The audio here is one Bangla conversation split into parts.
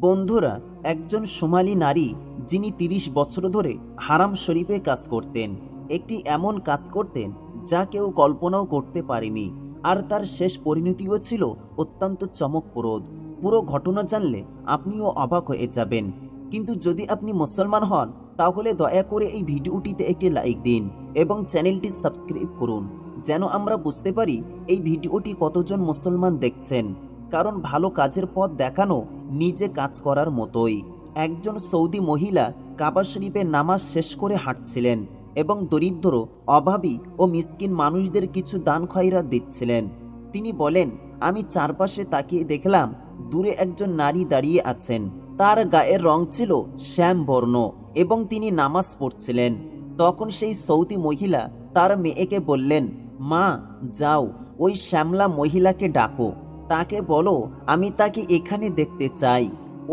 বন্ধুরা, একজন সোমালি নারী যিনি তিরিশ বছর ধরে হারাম শরীফে কাজ করতেন, একটি এমন কাজ করতেন যা কেউ কল্পনাও করতে পারেনি। আর তার শেষ পরিণতিও ছিল অত্যন্ত চমকপ্রদ। পুরো ঘটনা জানলে আপনিও অবাক হয়ে যাবেন। কিন্তু যদি আপনি মুসলমান হন, তাহলে দয়া করে এই ভিডিওটিতে একটি লাইক দিন এবং চ্যানেলটি সাবস্ক্রাইব করুন, যেন আমরা বুঝতে পারি এই ভিডিওটি কতজন মুসলমান দেখছেন। কারণ ভালো কাজের পথ দেখানো নিজে কাজ করার মতোই। একজন সৌদি মহিলা কাবা শরীফে নামাজ শেষ করে হাঁটছিলেন এবং দরিদ্র, অভাবী ও মিসকিন মানুষদের কিছু দান খয়রা দিচ্ছিলেন। তিনি বলেন, আমি চারপাশে তাকিয়ে দেখলাম দূরে একজন নারী দাঁড়িয়ে আছেন। তার গায়ের রং ছিল শ্যাম বর্ণ এবং তিনি নামাজ পড়ছিলেন। তখন সেই সৌদি মহিলা তার মেয়েকে বললেন, মা, যাও, ওই শ্যামলা মহিলাকে ডাকো। তাকে বলো, আমি তাকে এখানে দেখতে চাই।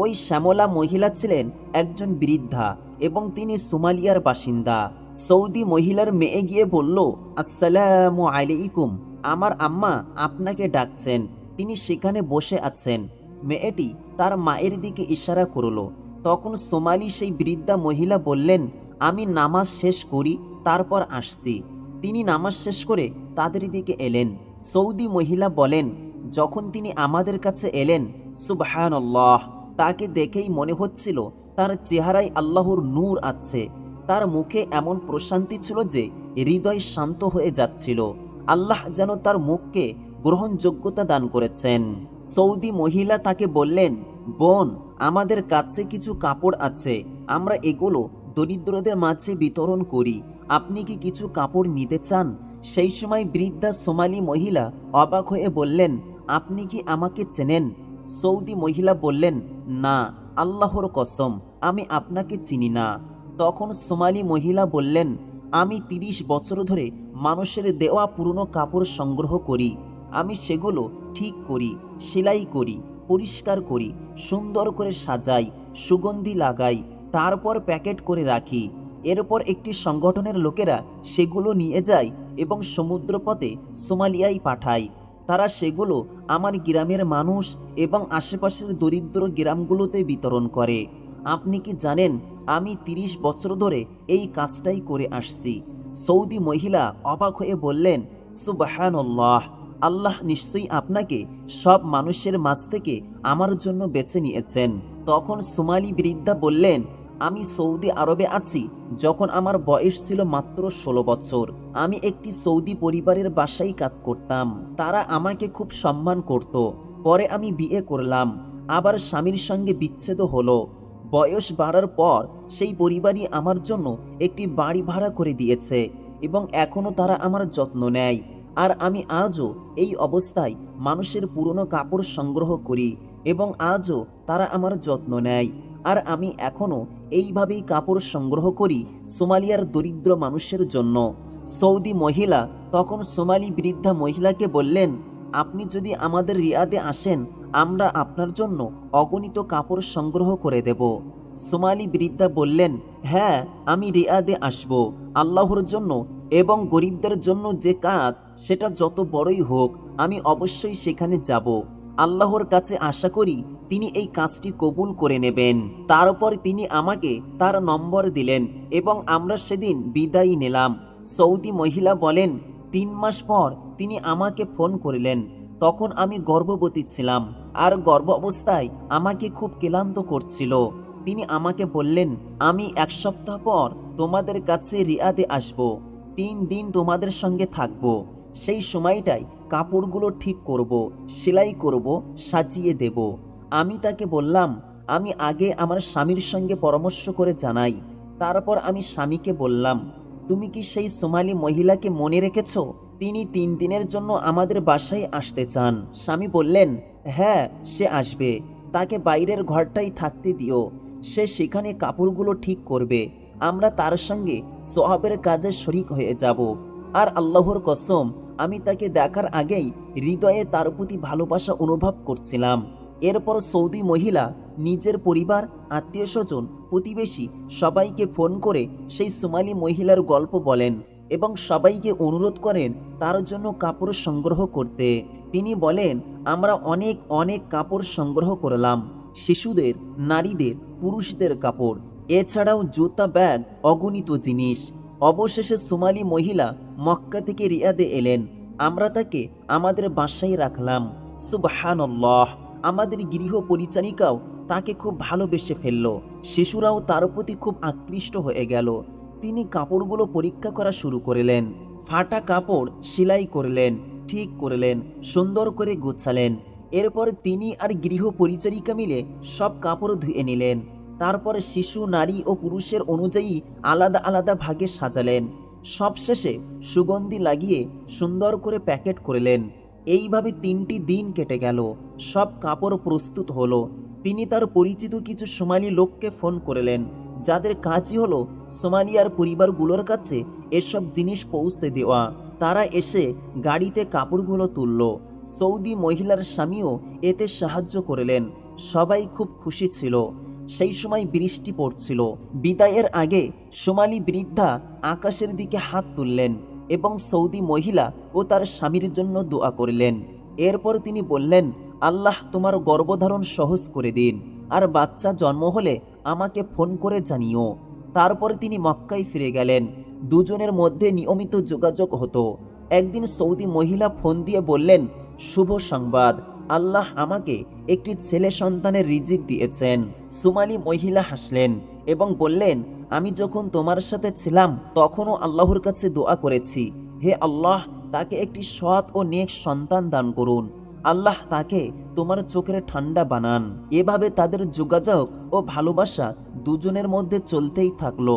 ওই শ্যামলা মহিলা ছিলেন একজন বৃদ্ধা এবং তিনি সোমালিয়ার বাসিন্দা। সৌদি মহিলার মেয়ে গিয়ে বলল, আসসালামু আলাইকুম, আমার আম্মা আপনাকে ডাকছেন, তিনি সেখানে বসে আছেন। মেয়েটি তার মায়ের দিকে ইশারা করল। তখন সোমালি সেই বৃদ্ধা মহিলা বললেন, আমি নামাজ শেষ করি, তারপর আসছি। তিনি নামাজ শেষ করে তাদের দিকে এলেন। সৌদি মহিলা বলেন যখন তিনি আমাদের কাছে এলেন সুবহান আল্লাহ তাকে দেখেই মনে হচ্ছিল তার চেহারায় আল্লাহর নূর আছে। তার মুখে এমন প্রশান্তি ছিল যে হৃদয় শান্ত হয়ে যাচ্ছিল। আল্লাহ যেন তার মুখকে গ্রহণযোগ্যতা দান করেছেন। সৌদি মহিলা তাকে বললেন, বোন, আমাদের কাছে কিছু কাপড় আছে। আমরা এগুলো দরিদ্রদের মাঝে বিতরণ করি। আপনি কি কিছু কাপড় নিতে চান? সেই সময় বৃদ্ধা সোমালি মহিলা অবাক হয়ে বললেন আপনি কি আমাকে চেনেন? সৌদি মহিলা বললেন, না, আল্লাহর কসম, আমি আপনাকে চিনি না। তখন সোমালি মহিলা বললেন, আমি তিরিশ বছর ধরে মানুষের দেওয়া পুরনো কাপড় সংগ্রহ করি। আমি সেগুলো ঠিক করি, সেলাই করি, পরিষ্কার করি, সুন্দর করে সাজাই, সুগন্ধি লাগাই, তারপর প্যাকেট করে রাখি। এরপর একটি সংগঠনের লোকেরা সেগুলো নিয়ে যায় এবং সমুদ্রপথে সোমালিয়ায় পাঠায়। তারা সেগুলো আমার গ্রামের মানুষ এবং আশেপাশের দরিদ্র গ্রামগুলোতে বিতরণ করে। আপনি কি জানেন, আমি তিরিশ বছর ধরে এই কাজটাই করে আসছি। সৌদি মহিলা অবাক হয়ে বললেন, সুবাহানল্লাহ, আল্লাহ নিশ্চয়ই আপনাকে সব মানুষের মাঝ থেকে আমার জন্য বেছে নিয়েছেন। তখন সোমালি বৃদ্ধা বললেন আমি সৌদি আরবে আছি, যখন আমার বয়স ছিল মাত্র ষোলো বছর। আমি একটি সৌদি পরিবারের বাসায় কাজ করতাম। তারা আমাকে খুব সম্মান করত। পরে আমি বিয়ে করলাম। আবার স্বামীর সঙ্গে বিচ্ছেদ হলো। বয়স বাড়ার পর সেই পরিবারই আমার জন্য একটি বাড়ি ভাড়া করে দিয়েছে এবং এখনও তারা আমার যত্ন নেয়। আর আমি আজও এই অবস্থায় মানুষের পুরনো কাপড় সংগ্রহ করি এবং আজও তারা আমার যত্ন নেয়। আর আমি এখনও এইভাবেই কাপড় সংগ্রহ করি সোমালিয়ার দরিদ্র মানুষের জন্য। সৌদি মহিলা, তখন সোমালি বৃদ্ধা মহিলাকে বললেন, আপনি যদি আমাদের রিয়াদে আসেন, আমরা আপনার জন্য অগণিত কাপড় সংগ্রহ করে দেব। সোমালি বৃদ্ধা বললেন হ্যাঁ আমি রিয়াদে আসব। আল্লাহর জন্য এবং গরিবদের জন্য যে কাজ, সেটা যত বড়ই হোক, আমি অবশ্যই সেখানে যাব। আল্লাহর কাছে আশা করি তিনি এই কাজটি কবুল করে নেবেন। তারপর তিনি আমাকে তার নম্বর দিলেন এবং আমরা সেদিন বিদায় নিলাম। সৌদি মহিলা বলেন, তিন মাস পর তিনি আমাকে ফোন করলেন। তখন আমি গর্ভবতী ছিলাম আর গর্ভ অবস্থায় আমাকে খুব ক্লান্ত করছিল। তিনি আমাকে বললেন, আমি এক সপ্তাহ পর তোমাদের কাছে রিয়াদে আসব। তিন দিন তোমাদের সঙ্গে থাকব। সেই সময়টাই কাপড়গুলো ঠিক করব, সেলাই করব, সাজিয়ে দেব। আমি তাকে বললাম, আমি আগে আমার স্বামীর সঙ্গে পরামর্শ করে জানাই। তারপর আমি স্বামীকে বললাম, তুমি কি সেই সোমালি মহিলাকে মনে রেখেছ? তিনি তিন দিনের জন্য আমাদের বাসায় আসতে চান। স্বামী বললেন হ্যাঁ সে আসবে। তাকে বাইরের ঘরটাই থাকতে দিও। সে সেখানে কাপড়গুলো ঠিক করবে। আমরা তার সঙ্গে সোহাবের কাজে শরিক হয়ে যাব। আর আল্লাহর কসম, আমি তাকে দেখার আগেই হৃদয়ে তার প্রতি ভালোবাসা অনুভব করছিলাম। এরপর সৌদি মহিলা, নিজের পরিবার আত্মীয় স্বজন প্রতিবেশী সবাইকে ফোন করে সেই সোমালি মহিলার গল্প বলেন এবং সবাইকে অনুরোধ করেন তার জন্য কাপড় সংগ্রহ করতে। তিনি বলেন, আমরা অনেক অনেক কাপড় সংগ্রহ করলাম, শিশুদের, নারীদের, পুরুষদের কাপড়। এছাড়াও জুতা, ব্যাগ, অগণিত জিনিস। অবশেষে সোমালি মহিলা মক্কা থেকে রিয়াদে এলেন। আমরা তাকে আমাদের বাসায় রাখলাম। সুবহানাল্লাহ, আমাদের গৃহ পরিচারিকাও তাকে খুব ভালোবেসে ফেলল। শিশুরাও তার প্রতি খুব আকৃষ্ট হয়ে গেল। তিনি কাপড়গুলো পরীক্ষা করা শুরু করলেন। ফাটা কাপড় সেলাই করলেন, ঠিক করলেন, সুন্দর করে গোছালেন। এরপর তিনি আর গৃহ পরিচারিকা মিলে সব কাপড় ধুয়ে নিলেন। তারপরে শিশু, নারী ও পুরুষের অনুযায়ী আলাদা আলাদা ভাগে সাজালেন। সবশেষে সুগন্ধি লাগিয়ে সুন্দর করে প্যাকেট করলেন। এইভাবে তিনটি দিন কেটে গেল। সব কাপড় প্রস্তুত হলো। তিনি তার পরিচিত কিছু সোমালি লোককে ফোন করলেন। যাদের কাজই হলো সোমালিয়ার পরিবারগুলোর কাছে এসব জিনিস পৌঁছে দেওয়া। তারা এসে গাড়িতে কাপড়গুলো তুলল। সৌদি মহিলার স্বামীও এতে সাহায্য করলেন। সবাই খুব খুশি ছিল। সেই সময় বৃষ্টি পড়ছিল। বিদায়ের আগে সোমালি বৃদ্ধা আকাশের দিকে হাত তুললেন এবং সৌদি মহিলা ও তার স্বামীর জন্য দোয়া করলেন। এরপর তিনি বললেন, আল্লাহ তোমার গর্ভধারণ সহজ করে দিন, আর বাচ্চা জন্ম হলে আমাকে ফোন করে জানিও। তারপর তিনি মক্কায় ফিরে গেলেন। দুজনের মধ্যে নিয়মিত যোগাযোগ হতো। একদিন সৌদি মহিলা ফোন দিয়ে বললেন, শুভ সংবাদ আল্লাহ আমাকে একটি ছেলে সন্তানের রিজিক দিয়েছেন। সুমালি মহিলা হাসলেন এবং বললেন, আমি যখন তোমার সাথে ছিলাম, তখনও আল্লাহর কাছে দোয়া করেছি। হে আল্লাহ, তাকে একটি সৎ ও নেক সন্তান দান করুন। আল্লাহ তাকে তোমার চোখের ঠান্ডা বানান। এভাবে তাদের যোগাযোগ ও ভালোবাসা দুজনের মধ্যে চলতেই থাকল।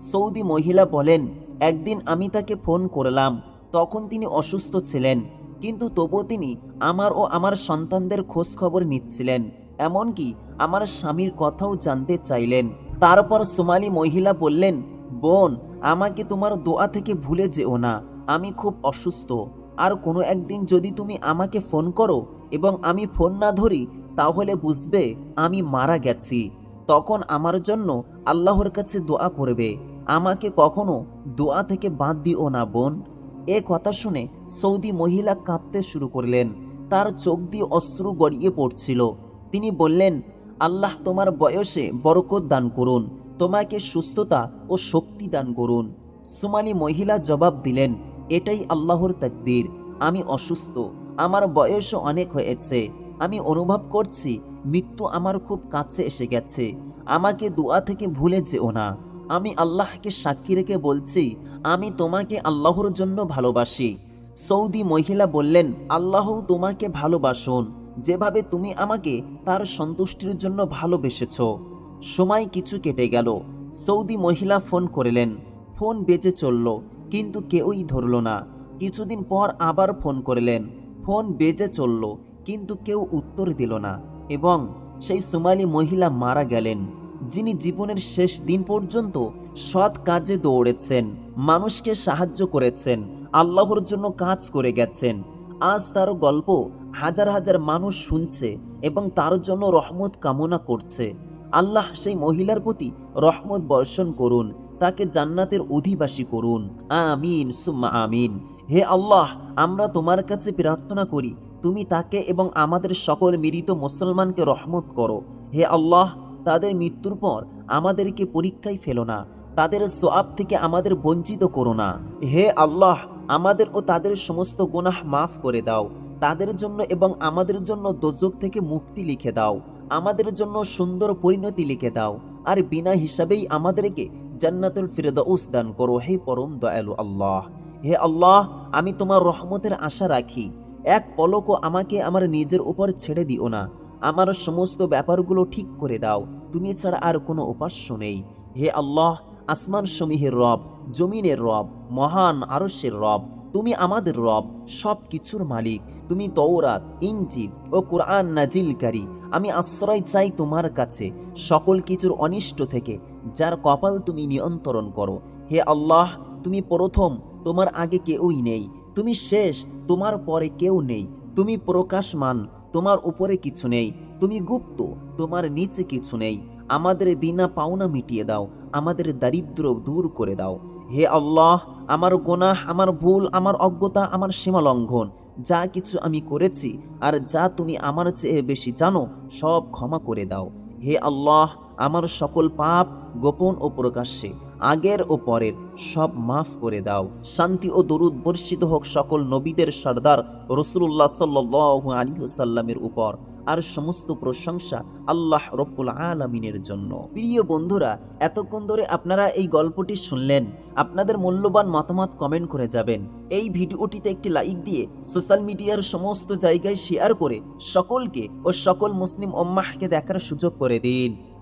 সৌদি মহিলা বলেন, একদিন আমি তাকে ফোন করলাম, তখন তিনি অসুস্থ ছিলেন। কিন্তু তবুও তিনি আমার ও আমার সন্তানদের খোঁজ খবর নিচ্ছিলেন। এমনকি আমার স্বামীর কথাও জানতে চাইলেন। তারপর সোমালি মহিলা বললেন, বোন, আমাকে তোমার দোয়া থেকে ভুলে যেও না। আমি খুব অসুস্থ। আর কোনো একদিন যদি তুমি আমাকে ফোন করো এবং আমি ফোন না ধরি, তাহলে বুঝবে আমি মারা গেছি। তখন আমার জন্য আল্লাহর কাছে দোয়া করবে। আমাকে কখনো দোয়া থেকে বাদ দিও না, বোন। এ কথা শুনে সৌদি মহিলা কাঁদতে শুরু করলেন। তার চোখ দিয়ে অশ্রু গড়িয়ে পড়ছিল। তিনি বললেন, আল্লাহ তোমার বয়সে বরকত দান করুন, তোমাকে সুস্থতা ও শক্তি দান করুন। সুমালি মহিলা জবাব দিলেন, এটাই আল্লাহর তাকদির, আমি অসুস্থ, আমার বয়সও অনেক হয়েছে, আমি অনুভব করছি মৃত্যু আমার খুব কাছে এসে গেছে, আমাকে দোয়া থেকে ভুলে যেও না, আমি আল্লাহকে সাক্ষী রেখে বলছি আমি তোমাকে আল্লাহর জন্য ভালোবাসি। সৌদি মহিলা বললেন, আল্লাহ তোমাকে ভালোবাসুন। যেভাবে তুমি আমাকে তার সন্তুষ্টির জন্য ভালোবেসেছ। সময় কিছু কেটে গেল। সৌদি মহিলা ফোন করলেন। ফোন বেজে চলল, কিন্তু কেউই ধরল না। কিছুদিন পর আবার ফোন করলেন। ফোন বেজে চলল, কিন্তু কেউ উত্তর দিল না। এবং সেই সোমালি মহিলা মারা গেলেন। যিনি জীবনের শেষ দিন পর্যন্ত সৎ কাজে দৌড়েছেন, মানুষকে সাহায্য করেছেন, আল্লাহর জন্য কাজ করে গেছেন। আজ তার গল্প হাজার হাজার মানুষ শুনছে এবং তার জন্য রহমত কামনা করছে। আল্লাহ সেই মহিলার প্রতি রহমত বর্ষণ করুন, তাকে জান্নাতের অধিবাসী করুন। আমিন, সুম্মা আমিন। হে আল্লাহ, আমরা তোমার কাছে প্রার্থনা করি, তুমি তাকে এবং আমাদের সকল মৃত মুসলমানকে রহমত করো। হে আল্লাহ তাদের মৃত্যুর পর আমাদেরকে পরীক্ষায় ফেলো না, তাদের সোয়াব থেকে আমাদের বঞ্চিত করো না। হে আল্লাহ, আমাদের ও তাদের সমস্ত গুনাহ মাফ করে দাও। তাদের জন্য এবং আমাদের জন্য দোজক থেকে মুক্তি লিখে দাও। আমাদের জন্য সুন্দর পরিণতি লিখে দাও। আর বিনা হিসাবেই আমাদেরকে জান্নাতুল ফিরদাউস দান করো, হে পরম দয়ালু আল্লাহ। হে আল্লাহ, আমি তোমার রহমতের আশা রাখি। এক পলকও আমাকে আমার নিজের উপর ছেড়ে দিও না। আমার সমস্ত ব্যাপারগুলো ঠিক করে দাও। তুমি ছাড়া আর কোনো উপাস্য নেই। হে আল্লাহ আসমান সমীহের রব, জমিনের রব, মহান আরস্যের রব, তুমি আমাদের রব সব কিছুর মালিক। তুমি তৌরাত ইঞ্জিল ও কোরআন নাজিলকারী আমি আশ্রয় চাই তোমার কাছে, সকল কিছুর অনিষ্ট থেকে, যার কপাল তুমি নিয়ন্ত্রণ করো। হে আল্লাহ, তুমি প্রথম, তোমার আগে কেউই নেই। তুমি শেষ, তোমার পরে কেউ নেই। তুমি প্রকাশমান তোমার উপরে কিছু নেই। তুমি গুপ্ত, তোমার নিচে কিছু নেই। আমাদের দিনা পাওনা মিটিয়ে দাও, আমাদের দারিদ্র দূর করে দাও। হে আল্লাহ, আমার গোনাহ, আমার ভুল, আমার অজ্ঞতা, আমার সীমা লঙ্ঘন, যা কিছু আমি করেছি আর যা তুমি আমার চেয়ে বেশি জানো, সব ক্ষমা করে দাও। হে আল্লাহ, আমার সকল পাপ গোপন ও প্রকাশ্যে। আগের ও পরের সব মাফ করে দাও। শান্তি ও দরুদ বর্ষিত হোক সকল নবীদের সর্দার রসুল্লাহ সাল্লু আলী সাল্লামের উপর। আর সমস্ত প্রশংসা আল্লাহ রব্বুল আলমিনের জন্য। প্রিয় বন্ধুরা, এতক্ষণ ধরে আপনারা এই গল্পটি শুনলেন। আপনাদের মূল্যবান মতামত কমেন্ট করে যাবেন। এই ভিডিওটিতে একটি লাইক দিয়ে সোশ্যাল মিডিয়ার সমস্ত জায়গায় শেয়ার করে সকলকে ও সকল মুসলিম ওম্মাহকে দেখার সুযোগ করে দিন।